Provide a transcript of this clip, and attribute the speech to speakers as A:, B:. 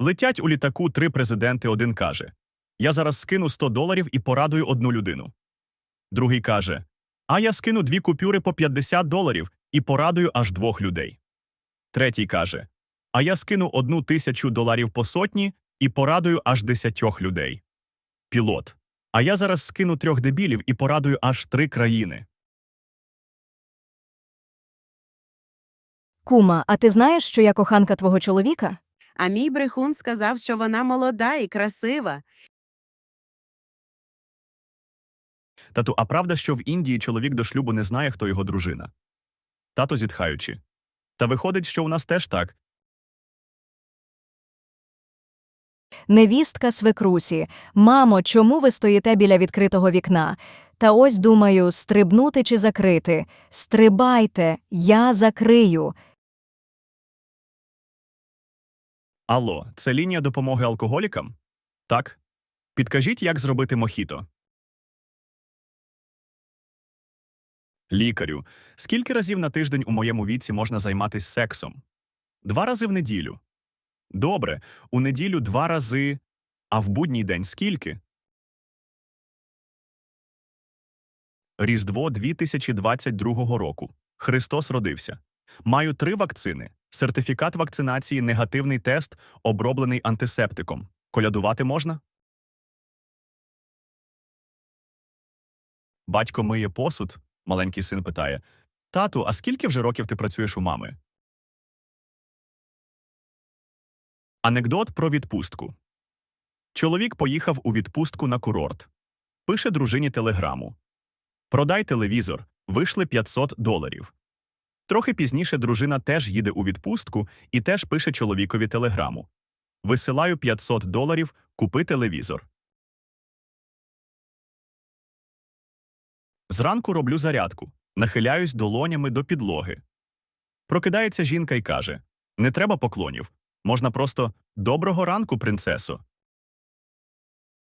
A: Летять у літаку три президенти, один каже: Я зараз скину 100 доларів і порадую одну людину. Другий каже: А я скину дві купюри по 50 доларів і порадую аж двох людей. Третій каже: А я скину одну тисячу доларів по сотні і порадую аж десятьох людей. Пілот. А я зараз скину трьох дебілів і порадую аж три країни.
B: Кума, а ти знаєш, що я коханка твого чоловіка?
C: А мій брехун сказав, що вона молода і красива.
A: Тату, а правда, що в Індії чоловік до шлюбу не знає, хто його дружина? Тато зітхаючи. Та виходить, що у нас теж так.
B: Невістка свекрусі. Мамо, чому ви стоїте біля відкритого вікна? Та ось думаю, стрибнути чи закрити. Стрибайте, я закрию.
A: Алло, це лінія допомоги алкоголікам? Так. Підкажіть, як зробити мохіто. Лікарю, скільки разів на тиждень у моєму віці можна займатися сексом? Два рази в неділю. Добре, у неділю два рази. А в будній день скільки? Різдво 2022 року. Христос родився. Маю три вакцини. Сертифікат вакцинації, негативний тест, оброблений антисептиком. Колядувати можна? Батько миє посуд. Маленький син питає: Тату, а скільки вже років ти працюєш у мами? Анекдот про відпустку. Чоловік поїхав у відпустку на курорт. Пише дружині телеграму. Продай телевізор. Вийшли 500 доларів. Трохи пізніше дружина теж їде у відпустку і теж пише чоловікові телеграму. Висилаю 500 доларів, купи телевізор. Зранку роблю зарядку, нахиляюсь долонями до підлоги. Прокидається жінка і каже: Не треба поклонів. Можна просто доброго ранку, принцесо.